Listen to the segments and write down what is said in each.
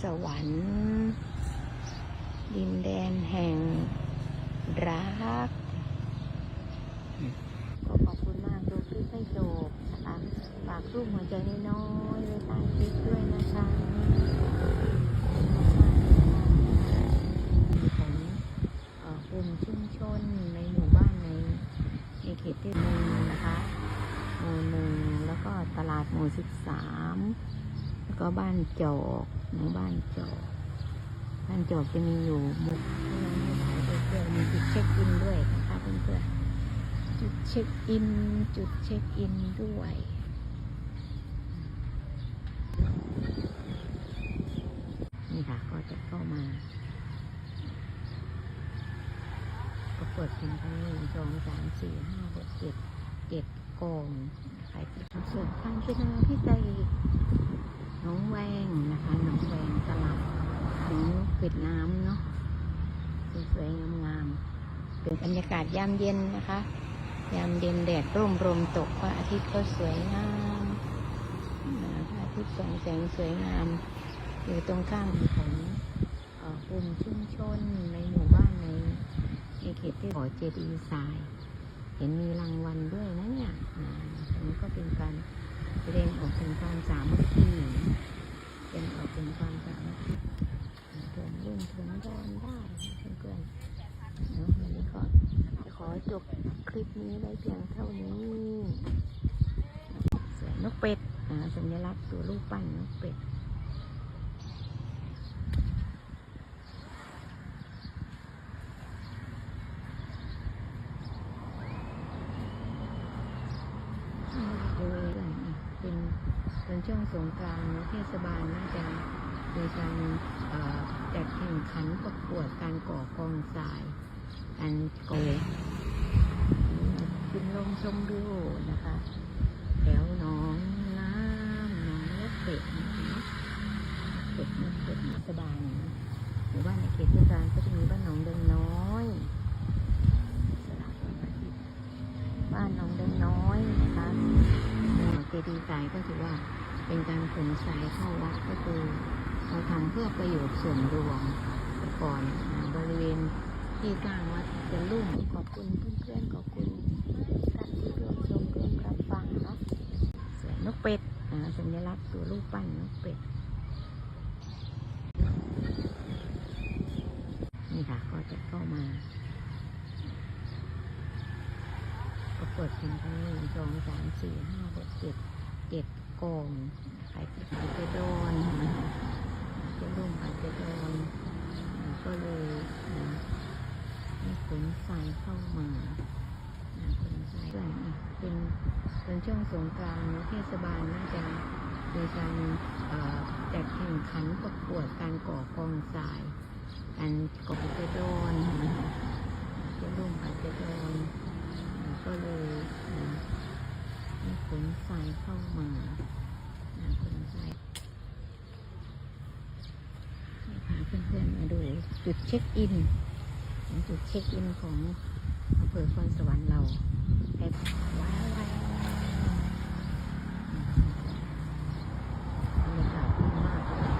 สวรรค์ ดินแดนแห่งรักก็ขอบคุณมากดูคลิปให้จบนะคะฝากรูปหัวใจน้อยๆไว้ใต้คลิปด้วยนะคะของกลุ่มชุมชนในหมู่บ้านในในเขตที่หนึ่งนะคะหมู่หนึ่งแล้วก็ตลาดหมู่สิบสามแล้วก็บ้านจอก หมู่บ้านจอกบ้านจอกจะมีอยู่มุกที่เราไม่ถ่ายไปเพื่อนมีจุดเช็คอินด้วยนะคะเพื่อนๆจุดเช็คอิน จุดเช็คอินด้วยนี่ค่ะก็จะเข้ามาก็เปิดเป็นไปหนึ่งสองสามสี่ห้าหกเจ็ดเจ็ดกองขายที่ส่วนทางพินาพิจัย น้องแวงนะคะน้องแวงตลาดถึงปิดน้ำเนาะสวยงามๆเป็นบรรยากาศยามเย็นนะคะ ยามเย็นแดดร่มลมตกพระอาทิตย์ก็สวยงามนะพระอาทิตย์ส่องแสงสวยงามอยู่ตรงข้างของกลุ่มชุมชนในหมู่บ้านในในเขตที่ขอเจดีย์ทราย เห็นมีรางวัลด้วยนะเนี่ยนะนี้ก็เป็นการ แสดงออกถึงความสามัคคีเป็นออกถึงความสามัคคีถึงรุ่งถึงรอนได้เพื่อนๆเนาะวันนี้ก็ขอจบคลิปนี้ไว้เพียงเท่านี้เสือนกเป็ดอ่าสัญลักษณ์ตัวรูปปั้นนกเป็ด เป็น เป็นช่วงสงกรานต์เทศบาลน่าจะมีการจัดแข่งขันประกวดการก่อกองทรายการก่อขึ้นลงชมวิวนะคะ แถวหนองน้ำหนองเล็กเป็ดนะคะเป็ดนกเป็ดเทศบาลนะหมู่บ้านในเขตเทศบาลก็จะมีบ้านหนองเดินน้อยสลับวันอาทิตย์บ้านหนองเดินน้อยนะคะ เจดีย์ทรายก็ถือว่าเป็ นการขนทรายเข้าวัดก็คือเราทำเพื่อประโยชน์ส่วนรวมก่อนบริเวณที่สร้างวัดจะลุ่มขอบคุณเพื่อนๆขอบคุณท่านที่ร่วมชมร่วมรับฟังเนาะเสือนกเป็ดอ่าสัญลักษณ์ตัวรูปปั้นนกเป็ดนี่ค่ะก็จะเข้ามาก็เปิดเป็นไปหนึ่งสองสามสี่ห้าหกเจ็ดเจ็ดกอง ขายที่อาจจะโดนจะรุ่มอาจจะโดนก็เลยนะขนทรายเข้ามาขนทรายเป็นเป็นช่วงสงกรานต์เทศบาลน่าจะมีการจัดแข่งขันประกวดการก่อกองทรายการก่อจะโดนจะรุ่มอาจจะโดนก็เลยนะขนทรายเข้ามา เพื่อนๆมาดูจุดเช็คอินจุดเช็คอินของอำเภอคอนสวรรค์เราให้ว้าวว้าวบรรยากาศดีมากเลย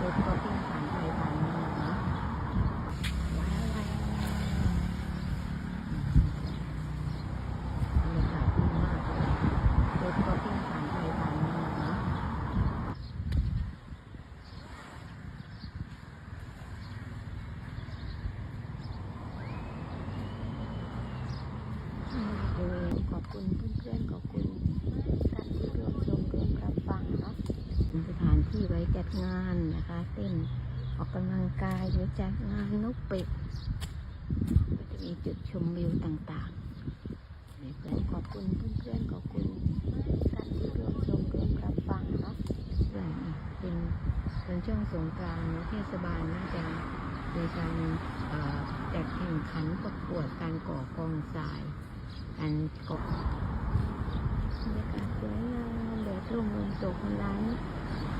รถก็วิ่งผ่านไปผ่านมาเนาะว้าวว้าว บรรยากาศดีมากเลยรถก็วิ่งผ่านไปผ่านมาเนาะโดยขอบคุณเพื่อนๆขอบคุณท่านที่ร่วมชมร่วมรับฟังเนาะเป็นสถานที่ไว้จัดงานนะคะ เต้นออกกำลังกายหรือจัดงานนกเป็ดก็จะมีจุดชมวิวต่างๆเพื่อนขอบคุณเพื่อนๆขอบคุณท่านที่ร่วมชมร่วมรับฟังเนาะเพื่อนเป็นเป็นช่วงสงกรานต์เทศบาลน่าจะมีการเอ่อจัดแข่งขันประกวดการก่อกองทรายการก่อบรรยากาศสวยงามแดดร่มลมตกร้าน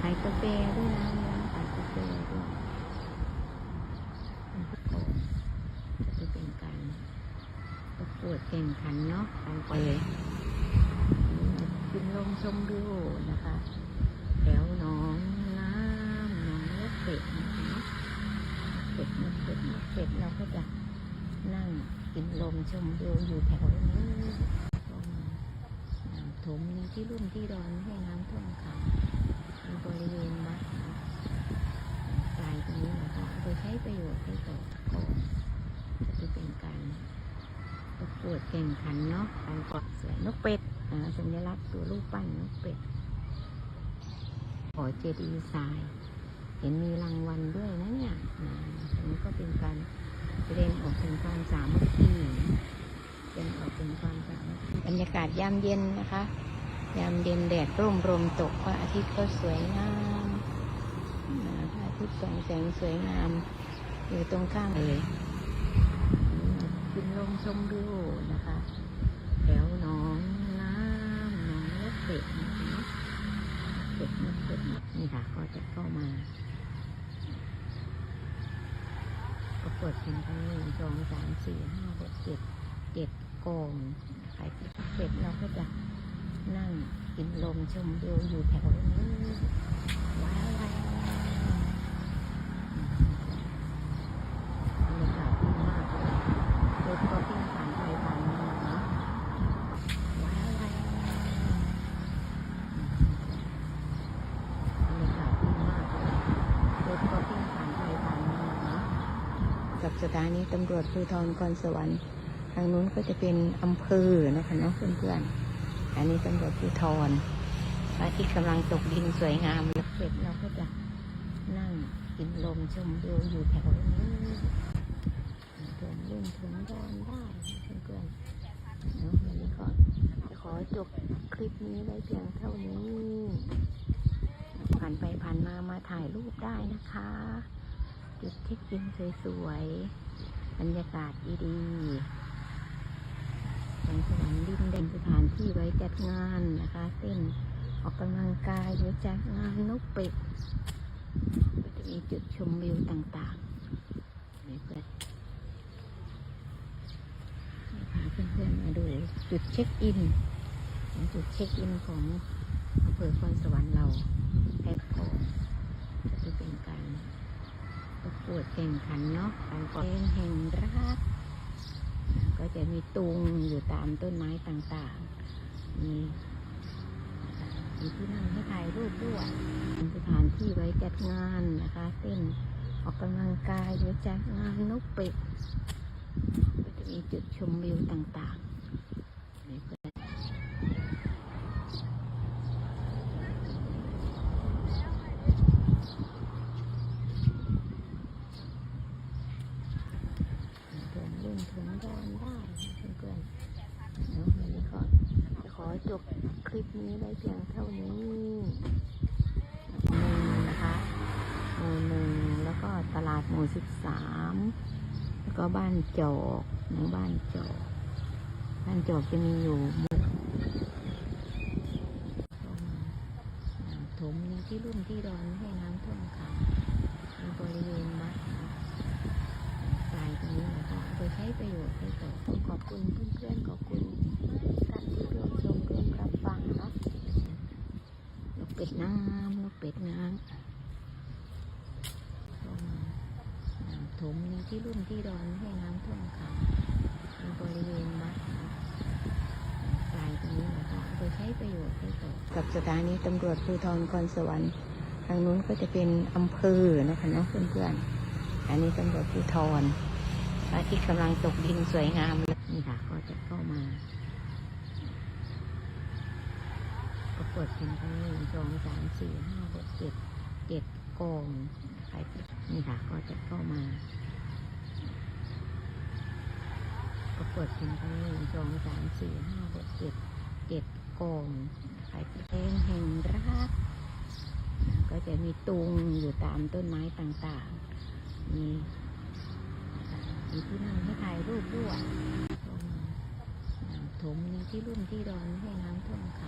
ขายกาแฟด้วยนะ ตัวด้เป็นการประกวดแข่งขันเนาะการไปขึ้นลงชมดูนะคะแถวน้องน้ำน้องเล็กเป็ดนะคะเก็ดเป็ดเป็ดเป็ดเราก็จะนั่งกินลมชมดูอยู่แถวนี้ถมนี้ที่รุ่มที่ร้อนให้น้ำท่วมขังบริเวณวัด นี้นะคะเอาไปใช้ประโยชน์ให้ต่อก่อนจะเป็นการประกวดแข่งขันเนาะการกอดเสือนกเป็ดอ่าสัญลักษณ์ตัวรูปปั้นนกเป็ดขอเจดีย์ทรายเห็นมีรางวัลด้วยนะเนี่ยนะอันนี้ก็เป็นการแสดงออกถึงความสามัคคีเป็นออกถึงความสามัคคีบรรยากาศยามเย็นนะคะ ยามเย็นแดดร่มลมตกพระอาทิตย์ก็สวยงามนะพระอาทิตย์ ส่องแสงสวยงาม อยู่ตรงข้างเลยกินลมชมวิวนะคะแถวหนองน้ำหนองเล็กเป็ดนะเป็ดนกเป็ดนี่ค่ะก็จะเข้ามาประกวดกันไปหนึ่งสองสามสี่ห้าหกเจ็ดเจ็ดกองขายเป็ดเราก็จะนั่งกินลมชมวิวอยู่แถวนี้ว้าวว้าวบรรยากาศดีมากเลยรถก็วิ่งผ่านไปผ่านมาเนาะว้าวว้าว บรรยากาศดีมากเลยรถก็วิ่งผ่านไปผ่านมาเนาะ กับสถานีตำรวจภูธรคอนสวรรค์ทางนู้นก็จะเป็นอำเภอนะคะเนาะเพื่อนๆอันนี้ตำรวจภูธรพระอาทิตย์กำลังตกดินสวยงามเสร็จเราก็จะนั่งกินลมชมวิวอยู่แถวนี้เดินเล่นถึงดอนได้เพื่อนๆเนาะวันนี้ก็จะขอจบคลิปนี้ไว้เพียงเท่านี้ผ่านไปผ่านมามาถ่ายรูปได้นะคะ จุดเช็คอินสวยๆ บรรยากาศดีๆตรงสวรรค์ดินเด่นสถานที่ไว้จัดงานนะคะเต้นออกกำลังกายหรือจัดงานนกเป็ดก็จะมีจุดชมวิวต่างๆนี่เพื่อนพาเพื่อนๆมาดูจุดเช็คอินจุดเช็คอินของอำเภอคอนสวรรค์เราแองก็จะเป็นการประกว ดแข่งขันเนาะการเพลงแห่งรัก ก็จะมีตุงอยู่ตามต้นไม้ต่างๆ มีมีที่นั่งให้ถ่ายรูปด้วยเป็นสถานที่ไว้จัดงานนะคะเต้นออกกำลังกายหรือจัดงานนกเป็ดก็จะมีจุดชมวิวต่างๆนี่เพื่อน เดินเล่นถึงดอนได้เพื่อนๆเนาะวันนี้ก็ จบคลิปนี้ไว้เพียงเท่านี้หนึ่งนะคะหมู่หนึ่งแล้วก็ตลาดหมู่สิบสามแล้วก็บ้านจอกหมู่บ้านจอก บ้านจอกจะมีอยู่หมู่ถมมีที่รุ่มที่ดอนให้น้ำท่วมขังในบริเวณวัดนะปลายตรงนี้นะคะเอาไปใช้ประโยชน์ให้ต่อขอบคุณเพื่อนๆขอบคุณท่านที่ร่วมชมร่วมรับฟังเนาะนกเป็ ดน้ำนกเป็ดน้ำตรงน้ำถมมีที่รุ่มที่ดอนให้น้ำท่วมขังในบริเวณวัดนะปลายตรงนี้นะคะไปใช้ประโยชน์ให้ต่อกับสถานีตำรวจภูธรคอนสวรรค์ทางนู้นก็จะเป็นอำเภอนะคะเนาะเพื่อนๆอันนี้ตำรวจภูธรพระอาทิตย์กำลังตกดินสวยงามเลยนี่ค่ะก็จะเข้ามา ประ กวดกันไปหนึ่งสองสามสี่ห้าหกเจ็ดเจ็ดกองขายนี่ค่ะก็จะเข้ามาประกวดกันไปหนึ่งสองสามสี่ห้าหกเจ็ดเจ็ดกองขายเพลงแห่งรัก ก็จะมีตุงอยู่ตามต้นไม้ต่างๆ มีมีที่นั่งให้ถ่ายรูปด้วยตรงน้ำถมมีที่รุ่มที่ดอนให้น้ำท่วมขัง